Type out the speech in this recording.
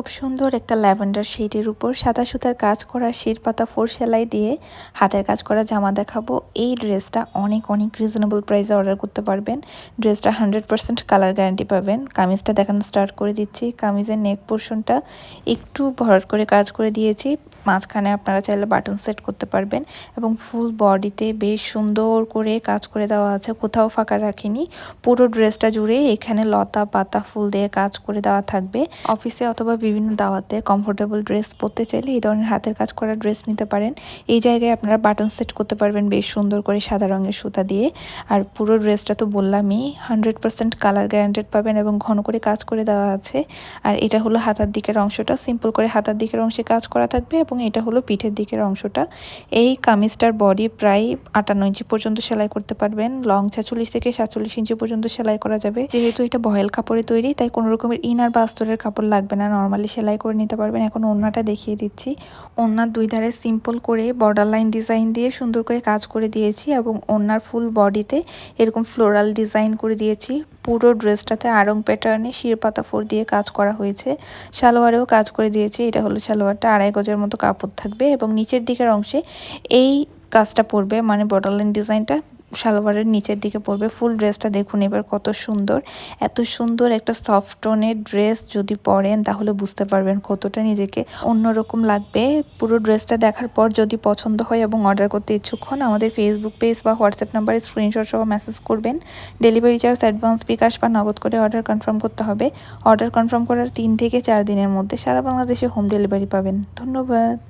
খুব সুন্দর একটা ল্যাভেন্ডার শেডের উপর সাদা সুতার কাজ করা শির পাতা ফোর সেলাই দিয়ে হাতের কাজ করা জামা দেখাবো। এই ড্রেসটা অনেক অনেক রিজনেবল প্রাইসে অর্ডার করতে পারবেন। ড্রেসটা হান্ড্রেড পার্সেন্ট কালার গ্যারান্টি পাবেন। কামিজটা দেখানো স্টার্ট করে দিচ্ছি। কামিজের নেক পোর্শনটা একটু ভরাট করে কাজ করে দিয়েছি। মাঝখানে আপনারা চাইলে বাটন সেট করতে পারবেন এবং ফুল বডিতে বেশ সুন্দর করে কাজ করে দেওয়া আছে। কোথাও ফাঁকা রাখিনি। পুরো ড্রেসটা জুড়ে এখানে লতা পাতা ফুল দিয়ে কাজ করে দেওয়া থাকবে। অফিসে অথবা বিভিন্ন দাওয়াতে কমফোর্টেবল ড্রেস পরতে চাইলে এই ধরনের হাতের কাজ করা ড্রেস নিতে পারেন। এই জায়গায় আপনারা বাটন সেট করতে পারবেন বেশ সুন্দর করে সাদা রঙের সুতা দিয়ে। আর পুরো ড্রেসটা তো বললামই হান্ড্রেড পার্সেন্ট কালার গ্যারান্টেড পাবেন এবং ঘন করে কাজ করে দেওয়া আছে। আর এটা হলো হাতার দিকের অংশটা সিম্পল করে হাতার দিকের অংশে কাজ করা থাকবে এবং এটা হলো পিঠের দিকের অংশটা। এই কামিজটার বডি প্রায় আটান্ন ইঞ্চি পর্যন্ত সেলাই করতে পারবেন লং ছেচল্লিশ থেকে সাতচল্লিশ ইঞ্চি পর্যন্ত সেলাই করা যাবে। যেহেতু এটা বয়েল কাপড়ে তৈরি, তাই কোনো রকমের ইনার বা আস্তরের কাপড় লাগবে না নর্মালি সেলাই করে নিতে পারবেন। এখন ওড়নাটা দেখিয়ে দিচ্ছি। ওড়নার দুই ধারে সিম্পল করে বর্ডার লাইন ডিজাইন দিয়ে সুন্দর করে কাজ করে দিয়েছি এবং ওড়নার ফুল বডিতে এরকম ফ্লোরাল ডিজাইন করে দিয়েছি। পুরো ড্রেসটাতে আরং প্যাটার্নে শিরপাতা ফোর দিয়ে কাজ করা হয়েছে। সালোয়ারেও কাজ করে দিয়েছি। এটা হলো সালোয়ারটা আড়াই গজের মতো কাপড় থাকবে এবং নিচের দিকের অংশে এই কাজটা পড়বে মানে বর্ডার লাইন ডিজাইনটা সালোয়ারের নিচের দিকে পড়বে। ফুল ড্রেসটা দেখুন এবার কত সুন্দর। এত সুন্দর একটা সফট টোনের ড্রেস যদি পরেন, তাহলে বুঝতে পারবেন কতটা নিজেকে অন্যরকম লাগবে। পুরো ড্রেসটা দেখার পর যদি পছন্দ হয় এবং অর্ডার করতে ইচ্ছুক হন, আমাদের ফেসবুক পেজ বা হোয়াটসঅ্যাপ নাম্বারে স্ক্রিনশট সহ মেসেজ করবেন। ডেলিভারি চার্জ অ্যাডভান্স বিকাশ বা নগদ করে অর্ডার কনফার্ম করতে হবে। অর্ডার কনফার্ম করার তিন থেকে চার দিনের মধ্যে সারা বাংলাদেশে হোম ডেলিভারি পাবেন। ধন্যবাদ।